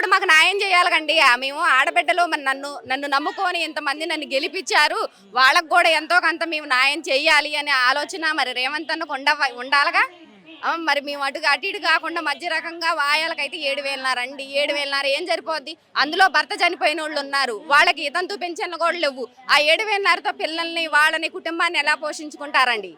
అప్పుడు మాకు న్యాయం చేయాలండి మేము ఆడబిడ్డలు మరి నన్ను నన్ను నమ్ముకొని ఇంతమంది నన్ను గెలిపించారు. వాళ్ళకు కూడా ఎంతో కొంత మేము న్యాయం చేయాలి అనే ఆలోచన మరి రేవంత్ అన్నకు ఉండ ఉండాలిగా? మరి మేము అటు అటు ఇటు కాకుండా మధ్య రకంగా వాయాలకైతే ఏడు వేలన్నారండి ఏడు వేలన్నర ఏం సరిపోద్ది? అందులో భర్త చనిపోయిన వాళ్ళు ఉన్నారు. వాళ్ళకి ఇతంతు పెన్షన్లు కూడా లేవు. ఆ ఏడు వేలన్నరతో పిల్లల్ని వాళ్ళని కుటుంబాన్ని ఎలా పోషించుకుంటారండి?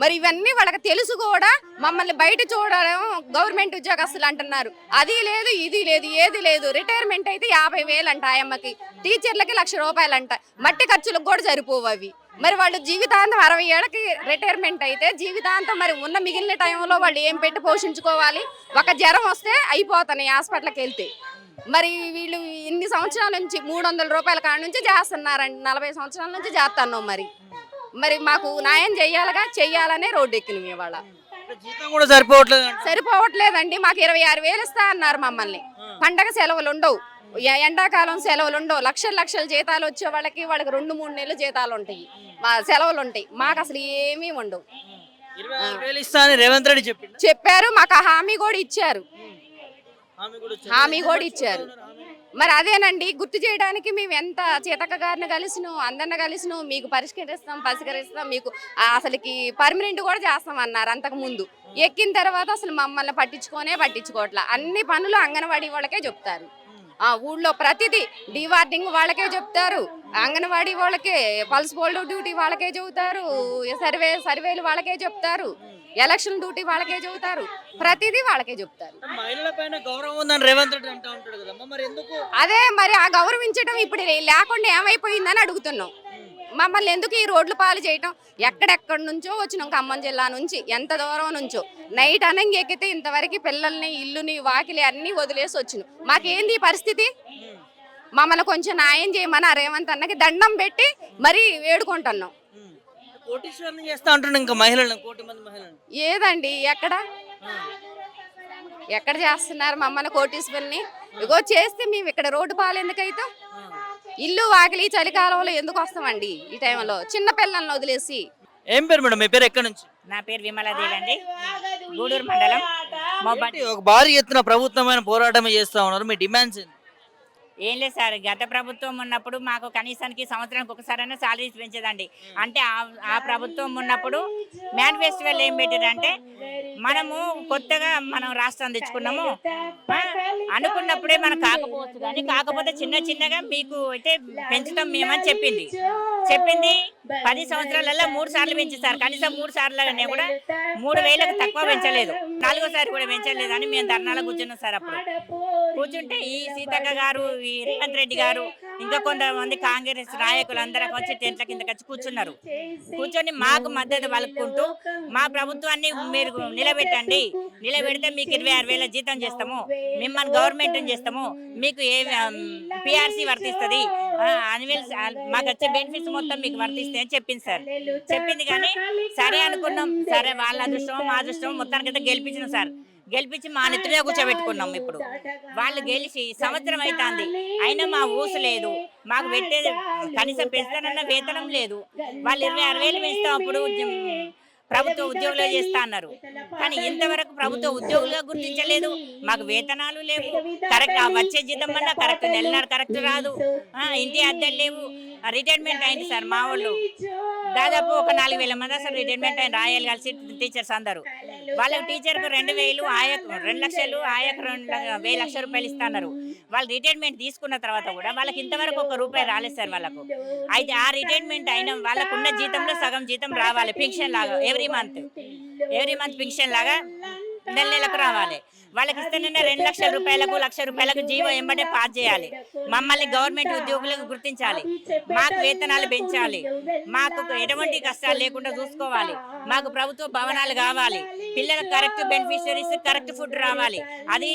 మరి ఇవన్నీ వాళ్ళకి తెలుసు కూడా. మమ్మల్ని బయట చూడడం గవర్నమెంట్ ఉద్యోగస్తులు అంటున్నారు. అది లేదు ఇది లేదు ఏది లేదు. రిటైర్మెంట్ అయితే యాభై వేలు అంట ఆయమ్మకి. టీచర్లకి లక్ష రూపాయలు అంట మట్టి ఖర్చులకు కూడా సరిపోవు అవి. మరి వాళ్ళు జీవితాంతం అరవై ఏళ్ళకి రిటైర్మెంట్ అయితే జీవితాంతం మరి ఉన్న మిగిలిన టైంలో వాళ్ళు ఏం పెట్టి పోషించుకోవాలి? ఒక జ్వరం వస్తే అయిపోతున్నాయి హాస్పిటల్కి వెళ్తే. మరి వీళ్ళు ఇన్ని సంవత్సరాల నుంచి మూడు వందల రూపాయల కాడ నుంచి చేస్తున్నారండి. నలభై సంవత్సరాల నుంచి చేస్తున్నాం మరి. మరి మాకు న్యాయం చెయ్యాలిగా చెయ్యాలనే రోడ్డు ఎక్కిన ఇవాళ. జీతం కూడా సరిపోవట్లేదు. సరిపోవట్లేదండి మాకు ఇరవై ఆరు వేలు ఇస్తా అన్నారు మమ్మల్ని. పండగ సెలవులు ఉండవు. ఎండాకాలం సెలవులు ఉండవు. లక్షల లక్షల జీతాలు వచ్చే వాళ్ళకి వాళ్ళకి రెండు మూడు నెలలు జీతాలు ఉంటాయి. మా సెలవులు ఉంటాయి. మాకు అసలు ఏమీ ఉండవు. రేవంత్ రెడ్డి చెప్పారు మాకు హామీ కూడా ఇచ్చారు. హామీ కూడా ఇచ్చారు. మరి అదేనండి గుర్తు చేయడానికి మేము ఎంత సీతక్క గారిని కలిసిను అందరిని కలిసిను మీకు పరిష్కరిస్తాం పరిష్కరిస్తాం మీకు అసలుకి పర్మనెంట్ కూడా చేస్తాం అన్నారు అంతకు ముందు. ఎక్కిన తర్వాత అసలు మమ్మల్ని పట్టించుకోనే పట్టించుకోవట్లా. అన్ని పనులు అంగన్వాడీ వాళ్ళకే చెప్తారు. ఆ ఊళ్ళో ప్రతిదీ డివార్డింగ్ వాళ్ళకే చెప్తారు. అంగన్వాడీ వాళ్ళకే పల్స్ పోల్డ్ డ్యూటీ వాళ్ళకే చెబుతారు. సర్వే సర్వేలు వాళ్ళకే చెప్తారు. ఎలక్షన్ డ్యూటీ వాళ్ళకే చెబుతారు. ప్రతిదీ వాళ్ళకే చెప్తారు. అదే మరి ఆ గౌరవించడం ఇప్పుడు లేకుండా ఏమైపోయిందని అడుగుతున్నాం. మమ్మల్ని ఎందుకు ఈ రోడ్లు పాలు చేయటం? ఎక్కడెక్కడి నుంచో వచ్చినాం ఖమ్మం జిల్లా నుంచి. ఎంత దూరం నుంచో. నైట్ అనంగి ఎక్కితే ఇంతవరకు పిల్లల్ని ఇల్లుని వాకిలి అన్నీ వదిలేసి వచ్చినాం. మాకేంది ఈ పరిస్థితి? మమ్మల్ని కొంచెం న్యాయం చేయమని ఆ రేవంత్ అన్నకి దండం పెట్టి మరీ వేడుకుంటున్నాం. కోటీశ్వరుని చేస్తా అంటుండే ఇంకా మహిళలను కోటి మంది మహిళలను. ఏదండి? ఎక్కడ? ఎక్కడ చేస్తున్నారు మమ్మల్ని కోటీశ్వరిని? ఇగో చేస్తే మేము ఇక్కడ రోడ్డు పాలు ఎందుకైతే? ఇల్లు వాకిలి చలికాలంలో ఎందుకు వస్తామండి ఈ టైంలో? చిన్న పిల్లల్ని వదిలేసి. ఏం పేరు మేడం? మీ పేరు ఎక్కడి నుంచి? నా పేరు విమలాదేవి అండి. గూడూరు మండలం ఒక భారీ ఎత్తున ప్రభుత్వమైన పోరాటమే చేస్తా ఉన్నారు. మీ డిమాండ్స్ ఏంటి? ఏం లేదు సార్ గత ప్రభుత్వం ఉన్నప్పుడు మాకు కనీసానికి సంవత్సరానికి ఒకసారైనా సాలరీస్ పెంచేదండి అంటే ఆ- ప్రభుత్వం ఉన్నప్పుడు మేనిఫెస్టివల్ ఏం పెట్టారంటే మనము కొత్తగా మనం రాష్ట్రం తెచ్చుకున్నాము. అనుకున్నప్పుడే మనం కాకపోవచ్చు కానీ కాకపోతే చిన్న చిన్నగా మీకు అయితే పెంచుతాం మేమని చెప్పింది. చెప్పింది పది సంవత్సరాలలో మూడు సార్లు పెంచిస్తారు కనీసం మూడు సార్లు కూడా మూడు వేలకు తక్కువ పెంచలేదు. నాలుగోసారి కూడా పెంచలేదు అని మేము ధర్నాలో కూర్చున్నాం సార్ అప్పుడు. కూర్చుంటే ఈ సీతక్క గారు ఈ రేవంత్ రెడ్డి గారు ఇంకా కొంతమంది కాంగ్రెస్ నాయకులు అందరూ వచ్చి టెంట్ల కిందకి వచ్చి కూర్చున్నారు. కూర్చొని మాకు మద్దతు పలుకుంటూ మా ప్రభుత్వాన్ని మీరు నిలబెట్టండి. నిలబెడితే మీకు ఇరవై ఆరు వేల జీతం చేస్తాము. మిమ్మల్ని గవర్నమెంట్ చేస్తాము. మీకు ఏ పిఆర్సీ వర్తిస్తుంది. అనివల్ మాకు వచ్చే బెనిఫిట్స్ మొత్తం మీకు వర్తిస్తాయి అని చెప్పింది సార్. చెప్పింది కానీ సరే అనుకున్నాం. సరే వాళ్ళ అదృష్టం మా అదృష్టం మొత్తానికైతే గెలిపించినాం సార్. గెలిపించి మా నెత్తినే కూర్చోబెట్టుకున్నాం ఇప్పుడు. వాళ్ళు గెలిచి సంవత్సరం అవుతుంది అయినా మా ఊసు లేదు. మాకు పెట్టేది కనీసం పెంచుతానన్న వేతనం లేదు. వాళ్ళు ఇరవై ఆరు వేలు పెంచుతాం అప్పుడు ప్రభుత్వ ఉద్యోగులు చేస్తా అన్నారు. కానీ ఇంతవరకు ప్రభుత్వ ఉద్యోగులుగా గుర్తించలేదు. మాకు వేతనాలు లేవు. కరెక్ట్ వచ్చే జీతం వల్ల కరెక్ట్ నెలనాడు కరెక్ట్ రాదు. ఇంటి అద్దెలు లేవు. రిటైర్మెంట్ అయింది సార్ మా వాళ్ళు. దాదాపు ఒక నాలుగు వేల మంది అసలు రిటైర్మెంట్ అయిన రాయాలి కలిసి టీచర్స్ అందరూ. వాళ్ళకి టీచర్కు రెండు వేలు ఆయకు రెండు లక్షలు ఆయకు రెండు ల- వెయ్యి లక్షల రూపాయలు ఇస్తున్నారు వాళ్ళు రిటైర్మెంట్ తీసుకున్న తర్వాత కూడా వాళ్ళకి ఇంతవరకు ఒక రూపాయి రాలేదు సార్ వాళ్ళకు. అయితే ఆ రిటైర్మెంట్ అయిన వాళ్ళకున్న జీతంలో సగం జీతం రావాలి పెన్షన్ లాగా every month every month pension లాగా నెల నెలకు రావాలి. వాళ్ళకి ఇస్తేనే రెండు లక్షల రూపాయలకు లక్ష రూపాయలకు జీవో ఎంబడే పాస్ చేయాలి. మమ్మల్ని గవర్నమెంట్ ఉద్యోగులకు గుర్తించాలి. మాకు వేతనాలు పెంచాలి. మాకు ఎటువంటి కష్టాలు లేకుండా చూసుకోవాలి. మాకు ప్రభుత్వ భవనాలు కావాలి. పిల్లలకు కరెక్ట్ బెనిఫిషరీస్ కరెక్ట్ ఫుడ్ రావాలి. అది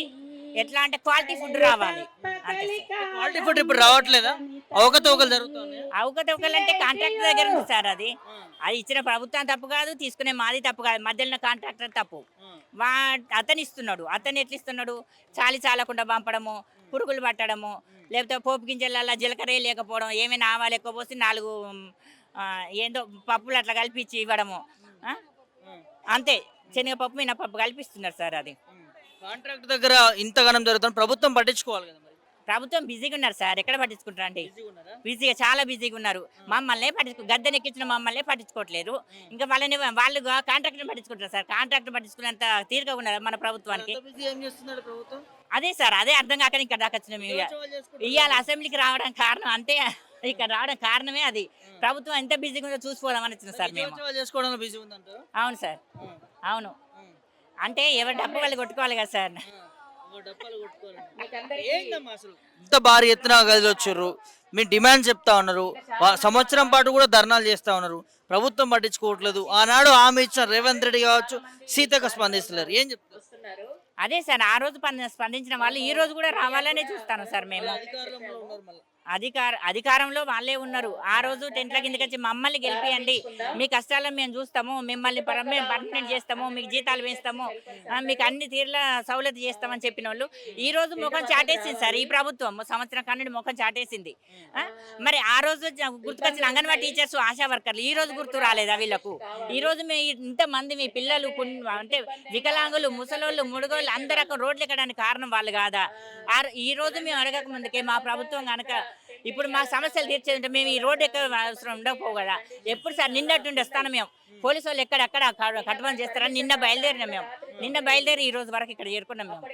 ఎట్లా అంటే క్వాలిటీ ఫుడ్ రావాలి. అంతే సార్. క్వాలిటీ ఫుడ్ ఇప్పుడు రావట్లేదా? అవకతవకలు జరుగుతుంది అవకతవకలు అంటే కాంట్రాక్టర్ దగ్గర ఉంది సార్ అది. అది ఇచ్చిన ప్రభుత్వం తప్పు కాదు తీసుకునే మాది తప్పు కాదు. మధ్యలో కాంట్రాక్టర్ తప్పు. వా అతను ఇస్తున్నాడు. అతను ఎట్లా ఇస్తున్నాడు? చాలి చాలకుండా పంపడము పురుగులు పట్టడము లేకపోతే పోపు గింజలలో జీలకర్ర లేకపోవడం ఏమైనా ఆవాలు ఎక్కువ పోసి నాలుగు ఆ, ఏందో పప్పులు అట్లా కలిపించి ఇవ్వడము ఆ? అంతే. శనగపప్పు మినపప్పు కల్పిస్తున్నారు సార్ అది. కాంట్రాక్ట్ దగ్గర ఇంతగానం జరుగుతుంది ప్రభుత్వం పట్టించుకోవాలి కదా ప్రభుత్వం బిజీగా ఉన్నారు సార్. ఎక్కడ పట్టించుకుంటారు అండి? బిజీగా చాలా బిజీగా ఉన్నారు. మమ్మల్ని పట్టించుకో గద్దెని ఎక్కించిన మమ్మల్ని పట్టించుకోవట్లేదు ఇంకా వాళ్ళని వాళ్ళు కాంట్రాక్టర్ పట్టించుకుంటారు సార్. కాంట్రాక్టర్ పట్టించుకునేంత తీరుగా ఉన్నారు మన ప్రభుత్వానికి. అదే సార్ అదే అర్థం కాక ఇక్కడ దాకా వచ్చినాం. ఇవాళ అసెంబ్లీకి రావడానికి కారణం అంతే. ఇక్కడ రావడం కారణమే అది. ప్రభుత్వం ఎంత బిజీగా ఉందో చూసుకోదామని వచ్చిన సార్ మేము. అవును సార్. అవును. అంటే ఎవరి డబ్బు వాళ్ళు కొట్టుకోవాలి కదా సార్. ఇంత భారీ ఎత్తున గదిలో వచ్చారు. మీ డిమాండ్ చెప్తా ఉన్నారు. సంవత్సరం పాటు కూడా ధర్నాలు చేస్తా ఉన్నారు. ప్రభుత్వం పట్టించుకోవట్లేదు. ఆనాడు హామీ ఇచ్చిన రేవంత్ రెడ్డి కావచ్చు సీతకు స్పందిస్తలేరు. ఏం చెప్తారు? అదే సార్ ఆ రోజు స్పందించిన వాళ్ళు ఈ రోజు కూడా రావాలనే చూస్తాను సార్ మేము. అధికారంలో ఉన్నారు మళ్ళీ. అధికార అధికారంలో వాళ్ళే ఉన్నారు. ఆ రోజు టెంట్ల కిందకొచ్చి మమ్మల్ని గెలిపియండి. మీ కష్టాలను మేము చూస్తాము. మిమ్మల్ని పర్మనెంట్ చేస్తాము. మీకు జీతాలు వేస్తాము. మీకు అన్ని తీర్ల సౌలత్ చేస్తామని చెప్పిన వాళ్ళు ఈ రోజు ముఖం చాటేసింది సార్ ఈ ప్రభుత్వం. సంవత్సరం కన్నుడి ముఖం చాటేసింది. మరి ఆ రోజు గుర్తుకొచ్చిన అంగన్వాడీ టీచర్స్ ఆశా వర్కర్లు ఈ రోజు గుర్తు రాలేదా వీళ్ళకు? ఈ రోజు మీ ఇంతమంది మీ పిల్లలు అంటే వికలాంగులు ముసలోళ్ళు ముడుగోళ్ళు అందరూ రోడ్లు ఎక్కడానికి కారణం వాళ్ళు కాదా? ఈ రోజు మేము అడగక ముందుకే మా ప్రభుత్వం కనుక ఇప్పుడు మా సమస్యలు తీర్చేదంటే మేము ఈ రోడ్డు ఎక్కడ అవసరం ఉండకపోవు కదా. ఎప్పుడు సార్ నిన్నట్టుండి వస్తాను మేము. పోలీసు వాళ్ళు ఎక్కడెక్కడ కట్టుబడి చేస్తారని నిన్న బయలుదేరినాం మేము. నిన్న బయలుదేరి ఈ రోజు వరకు ఇక్కడ చేరుకున్నాం మేము.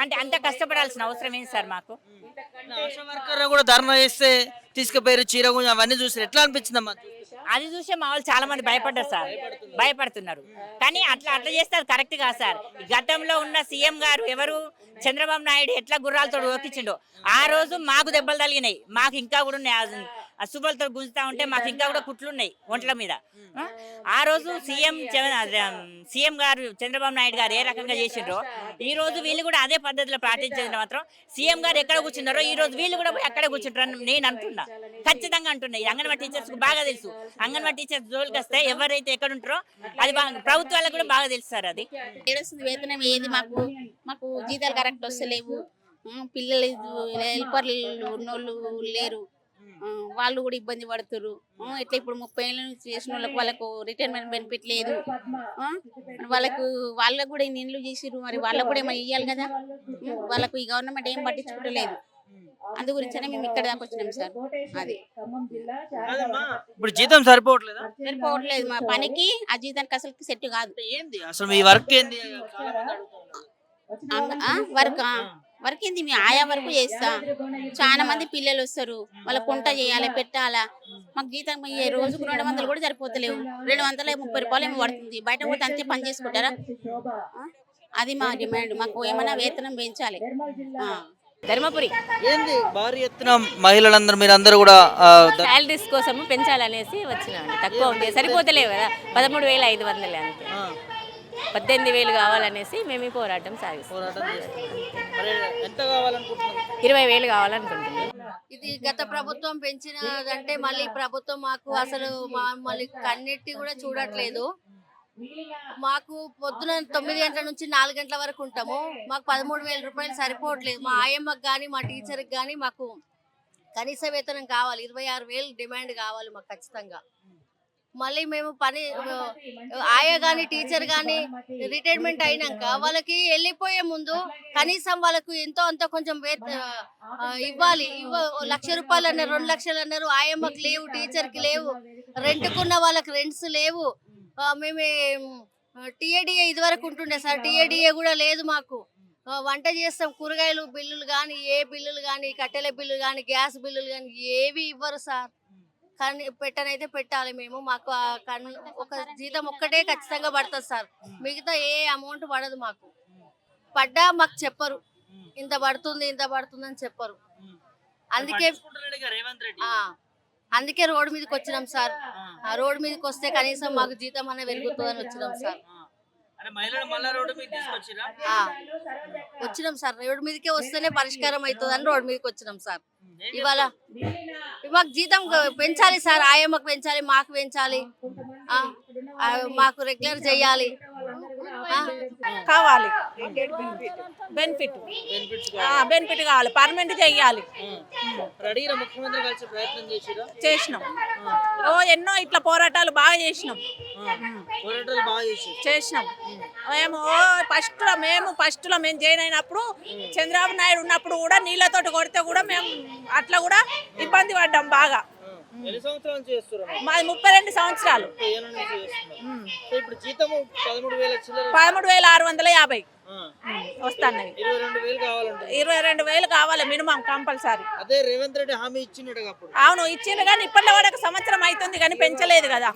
అంటే అంత కష్టపడాల్సిన అవసరం ఏంటి సార్ మాకు? ఆశా వర్కర్ కూడా ధర్నా చేస్తే తీసుకుపోయారు చీర అవన్నీ చూసి ఎట్లా అనిపించిందమ్మా? అది చూసే మా వాళ్ళు చాలా మంది భయపడ్డారు సార్. భయపడుతున్నారు. కానీ అట్లా అట్లా చేస్తే అది కరెక్ట్ కాదు సార్. గతంలో ఉన్న సీఎం గారు ఎవరు? చంద్రబాబు నాయుడు ఎట్లా గుర్రాలతో ఓకిచ్చిండో ఆ రోజు మాకు దెబ్బలు తగిలినాయి. మాకు ఇంకా కూడా ఉన్నాయి ఆ- సుబ్బలతో గుంజుతా ఉంటే మాకు ఇంకా కూడా కుట్లు ఉన్నాయి ఒంట్ల మీద. ఆ? రోజు సీఎం సీఎం గారు చంద్రబాబు నాయుడు గారు ఏ రకంగా చేసిండ్రో ఈ రోజు వీళ్ళు కూడా అదే పద్ధతిలో పాటించేది మాత్రం సీఎం గారు ఎక్కడ కూర్చున్నారో ఈ రోజు వీళ్ళు కూడా పోయి అక్కడే కూర్చుంటారని నేను అంటున్నా. ఖచ్చితంగా అంటున్నా. ఈ అంగన్వాడీ టీచర్స్కు బాగా తెలుసు. అంగన్వాడీ టీచర్స్ జోలికి వస్తే ఎవరైతే ఎక్కడ ఉంటారో అది ప్రభుత్వాలకు కూడా బాగా తెలుసు సార్ అది. ఏడొస్తుంది వేతనం ఏది మాకు? మాకు జీతాలు కరెక్ట్ వస్తలేవు. పిల్లలు హెల్పర్లు ఉన్నోళ్ళు లేరు. వాళ్ళు కూడా ఇబ్బంది పడుతున్నారు ఉం, ఇట్లా ఇప్పుడు ముప్పై ఏళ్ళ నుంచి చేసిన వాళ్ళకి వాళ్ళకు రిటైర్మెంట్ బెనిఫిట్ లేదు. వాళ్ళకు వాళ్ళకు కూడా ఇన్ని ఇండ్లు చేసిర్రు. మరి వాళ్ళకు కూడా ఏమైనా ఇవ్వాలి కదా. వాళ్ళకు ఈ గవర్నమెంట్ ఏం పట్టించుకుంటలేదు అందు గురించనే మేము ఇక్కడ దాకా వచ్చినాం సార్. అది. ఇప్పుడు జీతం సరిపోవట్లేదా? సరిపోవట్లేదు. మా పనికి ఆ జీతానికి అసలు సెట్ కాదు. ఏంది? అసలు మీ వర్క్ ఏంది. వర్క్ వర్క్ ఏంది మీ ఆయా వరకు చేస్తా. చాలా మంది పిల్లలు వస్తారు వాళ్ళ కొంట చేయాలి పెట్టాలా. మాకు జీతం రోజుకు రెండు వందలు కూడా సరిపోతలేవు. రెండు వందల ముప్పై రూపాయలు ఏమో పడుతుంది. బయట పోతే అంతే పని చేసుకుంటారా? అది మా డిమాండ్. మాకు ఏమైనా వేతనం పెంచాలి. ధర్మపురి. ఏంది? భారీ ఎత్తున మహిళలందరూ మీరందరూ కూడా శాలరీస్ కోసం పెంచాలనేసి వచ్చినామండి. తక్కువ ఉంది సరిపోతలేవు కదా. పదమూడు వేల ఐదు వందలే అంతే. పద్దెనిమిది వేలు కావాలనేసి మేము ఈ పోరాటం సాగిస్తాం. పోరాటం చేస్తున్నారు. మరి ఎంత కావాలనుకుంటున్నారు? ఇరవై వేలు కావాలనుకుంటున్నాం. ఇది గత ప్రభుత్వం పెంచినదంటే మళ్ళీ ప్రభుత్వం మాకు అసలు మమ్మల్ని కన్నెట్టి కూడా చూడట్లేదు. మాకు పొద్దున తొమ్మిది గంటల నుంచి నాలుగు గంటల వరకు ఉంటాము. మాకు పదమూడు వేల రూపాయలు సరిపోవట్లేదు. మా ఆయమ్మకి కానీ మా టీచర్కి కానీ మాకు కనీస వేతనం కావాలి. ఇరవై ఆరు వేలు డిమాండ్ కావాలి మాకు ఖచ్చితంగా. మళ్ళీ మేము పని ఆయా కానీ టీచర్ కానీ రిటైర్మెంట్ అయినాక వాళ్ళకి వెళ్ళిపోయే ముందు కనీసం వాళ్ళకు ఎంతో అంత కొంచెం ఇవ్వాలి. ఇవ్వ లక్ష రూపాయలు అన్నారు రెండు లక్షలు అన్నారు ఆయమ్మకి లేవు టీచర్కి లేవు. రెంట్కున్న వాళ్ళకి రెంట్స్ లేవు. మేము. టీఏడిఏ ఇదివరకు ఉంటుండే సార్. టీఏడిఏ కూడా లేదు మాకు. వంట చేస్తాం. కూరగాయలు బిల్లులు కానీ ఏ బిల్లులు కానీ కట్టెల బిల్లులు కానీ గ్యాస్ బిల్లులు కానీ ఏవి ఇవ్వరు సార్. కానీ పెట్టనైతే పెట్టాలి మేము. మాకు ఒక జీతం ఒక్కటే ఖచ్చితంగా పడుతుంది సార్. మిగతా ఏ అమౌంట్ పడదు మాకు. పడ్డా మాకు చెప్పరు. ఇంత పడుతుంది ఇంత పడుతుంది అని చెప్పరు. అందుకే అందుకే రోడ్డు మీదకి వచ్చినాం సార్. ఆ, రోడ్డు మీదకి వస్తే కనీసం మాకు జీతం అనే పెరుగుతుందని వచ్చినాం సార్. వచ్చినాం సార్. రోడ్డు మీదకే వస్తేనే పరిష్కారం అవుతుందని రోడ్డు మీదకి వచ్చినాం సార్. ఇవాళ మాకు జీతం పెంచాలి సార్. ఆయమ్మకు పెంచాలి మాకు పెంచాలి. మాకు రెగ్యులర్ చేయాలి. కావాలి. బెనిఫిట్ బెనిఫిట్స్ బెనిఫిట్ కావాలి. పర్మనెంట్ చేసిరా చేసినాం. ఓ ఎన్నో ఇట్లా పోరాటాలు బాగా చేసినాం. పోరాటాలు బాగా చేసి చేసినాం. మేము ఫస్ట్లో మేము ఫస్ట్లో మేము జాయిన్ అయినప్పుడు చంద్రబాబు నాయుడు ఉన్నప్పుడు కూడా నీళ్ళతోటి కొడితే కూడా మేము అట్లా కూడా ఇబ్బంది పడ్డాం బాగా. ఎన్ని సంవత్సరాలు చేస్తున్నారు? మాది ముప్పై రెండు సంవత్సరాలు. ఇప్పుడు పదమూడు వేల చిల్లర పదమూడు వేల ఆరు వందల యాభై. ఆ, వస్తున్నాయి ఇరవై రెండు వేలు కావాలి మినిమం కంపల్సరీ. అదే రేవంత్ రెడ్డి హామీ ఇచ్చినట్టు అవును ఇచ్చిండ్రు కానీ ఇప్పట్లో కూడా ఒక సంవత్సరం అవుతుంది కానీ పెంచలేదు కదా.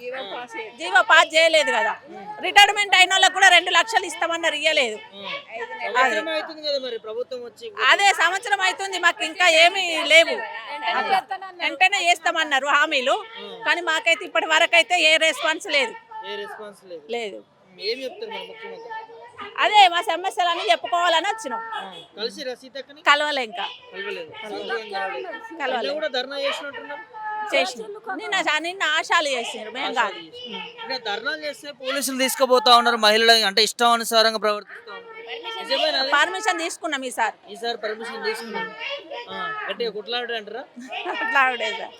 జీవో పాస్ చేయలేదు. కదా. రిటైర్మెంట్ అయిన వాళ్ళకి కూడా రెండు లక్షలు ఇస్తామన్నారు ఇయ్యలేదు. సంవత్సరం అవుతుంది కదా మరి ప్రభుత్వం వచ్చి. అదే సంవత్సరం అవుతుంది మాకు ఇంకా ఏమీ లేవు. వెంటనే చేస్తామన్నారు హామీలు. కానీ మాకైతే ఇప్పటి వరకు అయితే ఏ రెస్పాన్స్ లేదు. ఏ రెస్పాన్స్ లేదు. లేదు. ఏం చెప్తారు మరి ముఖ్యమంత్రి? అదే మా సమస్యలన్నీ చెప్పుకోవాలని వచ్చినాం. కలిసి కలవలే ఇంకా. నిన్న నిన్న ఆశాలు చేసినారు. మేము కాదు. ధర్నాలు చేస్తే పోలీసులు తీసుకుపోతా ఉన్నారు మహిళలు. అంటే ఇష్టానుసారంగా ప్రవర్తిస్తా? పర్మిషన్ తీసుకున్నాం ఈసారి ఈసారి పర్మిషన్ తీసుకున్నాను ఆ, గట్టిగా కుట్లాడు అంటారా అట్లా ఆవిడే సార్.